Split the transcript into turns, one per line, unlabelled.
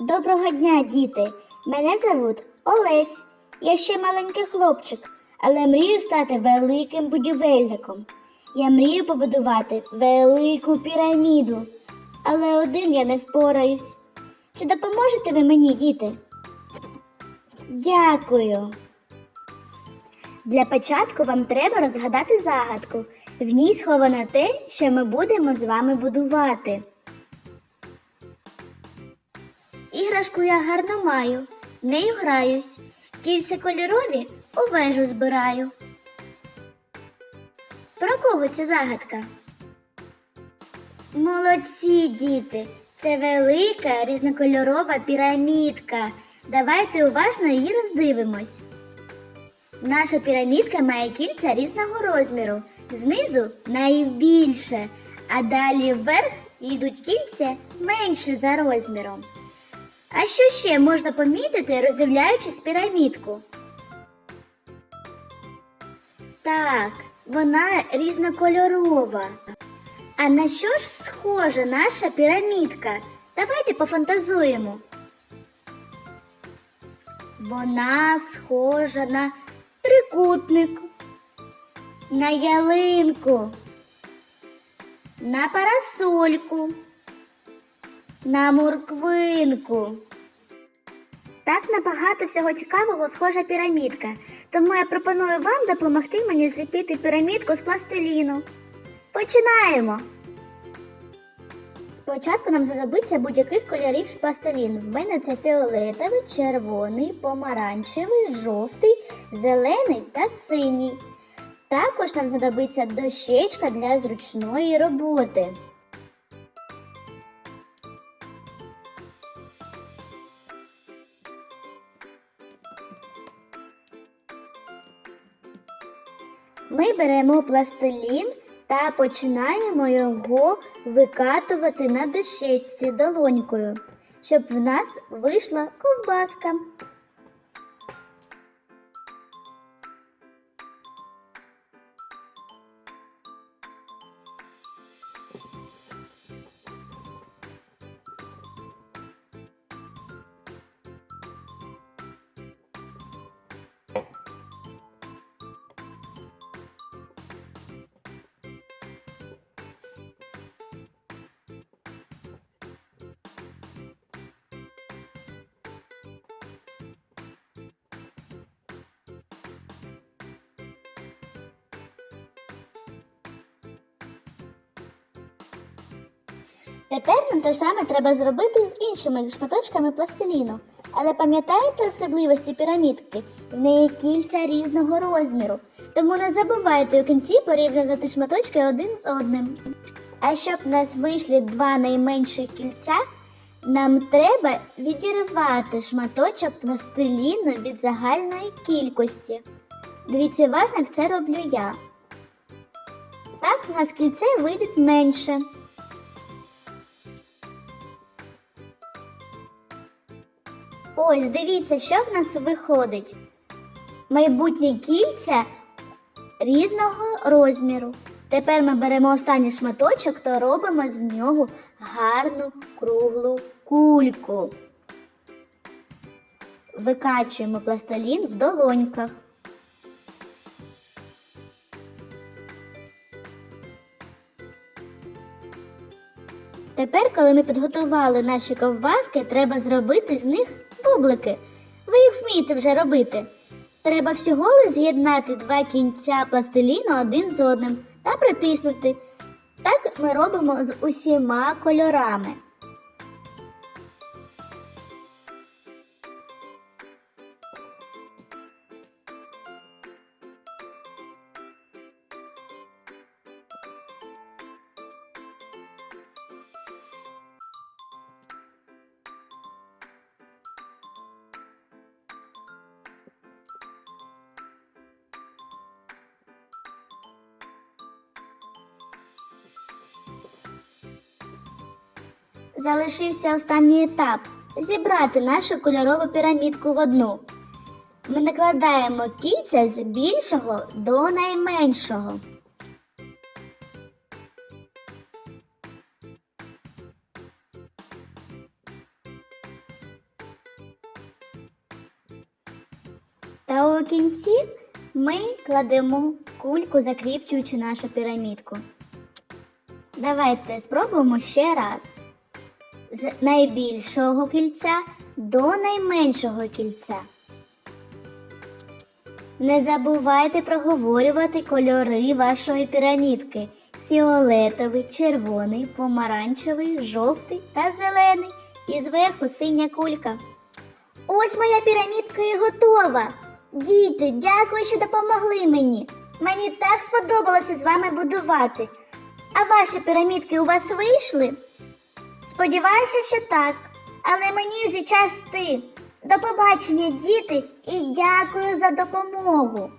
Доброго дня, діти! Мене зовут Олесь. Я ще маленький хлопчик, але мрію стати великим будівельником. Я мрію побудувати велику піраміду, але один я не впораюсь. Чи допоможете ви мені, діти? Дякую. Для початку вам треба розгадати загадку. В ній сховано те, що ми будемо з вами будувати. Іграшку я гарно маю, нею граюсь, кільця кольорові у вежу збираю. Про кого ця загадка? Молодці, діти! Це велика різнокольорова пірамідка. Давайте уважно її роздивимось. Наша пірамідка має кільця різного розміру. Знизу найбільше, а далі вверх йдуть кільця менше за розміром. А що ще можна помітити, роздивляючись пірамідку? Так, вона різнокольорова. А на що ж схожа наша пірамідка? Давайте пофантазуємо. Вона схожа на трикутник, на ялинку, на парасольку, на морквинку. Так набагато всього цікавого схожа пірамідка. Тому я пропоную вам допомогти мені зліпити пірамідку з пластиліну. Починаємо! Спочатку нам знадобиться будь-яких кольорів пластилін. В мене це фіолетовий, червоний, помаранчевий, жовтий, зелений та синій. Також нам знадобиться дощечка для зручної роботи. Ми беремо пластилін та починаємо його викатувати на дощечці долонькою, щоб в нас вийшла ковбаска. Тепер нам те саме треба зробити з іншими шматочками пластиліну. Але пам'ятаєте особливості пірамідки? В неї кільця різного розміру. Тому не забувайте у кінці порівняти шматочки один з одним. А щоб в нас вийшли два найменших кільця, нам треба відірвати шматочок пластиліну від загальної кількості. Дивіться уважно, як це роблю я. Так в нас кільце вийде менше. Ось дивіться, що в нас виходить. Майбутні кільця різного розміру. Тепер ми беремо останній шматочок та робимо з нього гарну круглу кульку. Викачуємо пластилін в долоньках. Тепер, коли ми підготували наші ковбаски, треба зробити з них бублики. Ви їх вмієте вже робити. Треба всього лиш з'єднати два кінця пластиліну один з одним та притиснути. Так ми робимо з усіма кольорами. залишився останній етап зібрати нашу кольорову пірамідку в одну. Ми накладаємо кільця з більшого до найменшого. Та у кінці ми кладемо кульку, закріплюючи нашу пірамідку. Давайте спробуємо ще раз. З найбільшого кільця до найменшого кільця. Не забувайте проговорювати кольори вашої пірамідки: фіолетовий, червоний, помаранчевий, жовтий та зелений. І зверху синя кулька. Ось моя пірамідка і готова. Діти, дякую, що допомогли мені. Мені так сподобалося з вами будувати. А ваші пірамідки у вас вийшли? Сподіваюся, що так. Але мені вже час йти. До побачення, діти, і дякую за допомогу.